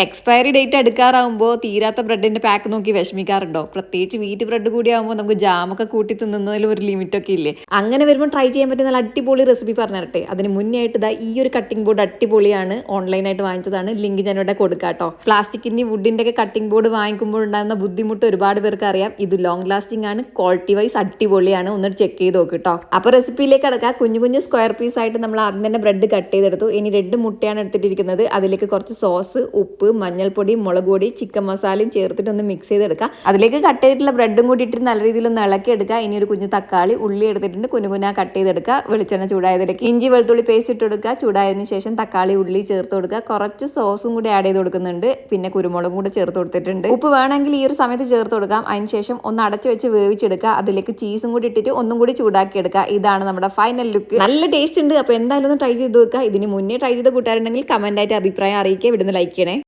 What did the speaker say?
Expiry date അടുക്കാറാവുമ്പോൾ തീരാത്ത ബ്രെഡിന്റെ pack നോക്കി വിഷമിക്കാറുണ്ടോ? പ്രത്യേകിച്ച് വീറ്റ് ബ്രെഡ് കൂടി ആകുമ്പോൾ നമുക്ക് ജാമൊക്കെ കൂട്ടി തിന്നുന്നതിൽ ഒരു ലിമിറ്റൊക്കെ ഇല്ലേ? അങ്ങനെ വരുമ്പോൾ ട്രൈ ചെയ്യാൻ പറ്റുന്ന നല്ല അടിപൊളി റെസിപ്പി പറഞ്ഞു തരട്ടെ അതിന് മുന്നേ ആയിട്ട് ഇതാ ഈ ഒരു കട്ടിംഗ് ബോർഡ് അടിപൊളിയാണ്. ഓൺലൈനായിട്ട് വാങ്ങിച്ചതാണ്. ലിങ്ക് ഞാൻ ഇവിടെ കൊടുക്കാട്ടോ പ്ലാസ്റ്റിക്കിന്റെ വുഡിന്റെ ഒക്കെ കട്ടിംഗ് ബോർഡ് വാങ്ങിക്കുമ്പോൾ ഉണ്ടാകുന്ന ബുദ്ധിമുട്ട് ഒരുപാട് പേർക്ക് അറിയാം. ഇത് ലോങ് ലാസ്റ്റിംഗ് ആണ്. ക്വാളിറ്റി വൈസ് അടിപൊളിയാണ്. ഒന്ന് ചെക്ക് ചെയ്ത് നോക്ക് കേട്ടോ. അപ്പൊ റെസിപ്പിയിലേക്ക് അടക്കാം കുഞ്ഞു കുഞ്ഞു സ്ക്വയർ പീസ് ആയിട്ട് നമ്മൾ ആദ്യം തന്നെ ബ്രെഡ് കട്ട് ചെയ്തെടുത്തു. ഇനി രണ്ട് മുട്ടയാണ് എടുത്തിട്ടിരിക്കുന്നത്. അതിലേക്ക് കുറച്ച് സോസ് ഉപ്പ് മഞ്ഞൾപ്പൊടി മുളക് പൊടി ചിക്കൻ മസാലയും ചേർത്തിട്ടൊന്ന് മിക്സ് ചെയ്തെടുക്കുക അതിലേക്ക് കട്ട് ചെയ്തിട്ടുള്ള ബ്രെഡും കൂടി ഇട്ടിട്ട് നല്ല രീതിയിൽ ഒന്ന് ഇളക്കി എടുക്കുക. ഇനി ഒരു കുഞ്ഞു തക്കാളി ഉള്ളി എടുത്തിട്ടുണ്ട്. കുഞ്ഞു കുഞ്ഞാ കട്ട് ചെയ്തെടുക്കുക. വെളിച്ചെണ്ണ ചൂടായതിലേക്ക് ഇഞ്ചി വെളുത്തുള്ളി പേസ്റ്റ് ഇട്ട് കൊടുക്കുക. ചൂടായതിനു ശേഷം തക്കാളി ഉള്ളി ചേർത്ത് കൊടുക്കുക. കുറച്ച് സോസും കൂടി ആഡ് ചെയ്ത് കൊടുക്കുന്നുണ്ട്. പിന്നെ കുരുമുളകും കൂടി ചേർത്ത് കൊടുത്തിട്ടുണ്ട്. ഉപ്പ് വേണമെങ്കിൽ ഈ ഒരു സമയത്ത് ചേർത്ത് കൊടുക്കാം. അതിന് ശേഷം ഒന്ന് അടച്ചു വെച്ച് വേവിച്ചെടുക്കുക. അതിലേക്ക് ചീസും കൂടി ഇട്ടിട്ട് ഒന്നും കൂടി ചൂടാക്കി എടുക്കുക. ഇതാണ് നമ്മുടെ ഫൈനൽ ലുക്ക് നല്ല ടേസ്റ്റ് ഉണ്ട്. അപ്പോൾ എന്തായാലും ഒന്ന് ട്രൈ ചെയ്ത് നോക്കുക. ഇതിന് മുന്നേ ട്രൈ ചെയ്ത കൂട്ടുകാരുണ്ടെങ്കിൽ കമന്റ് ആയിട്ട് അഭിപ്രായം അറിയിക്കുക. ഇവിടുന്ന് ലൈക്ക് ചെയ്യണേ.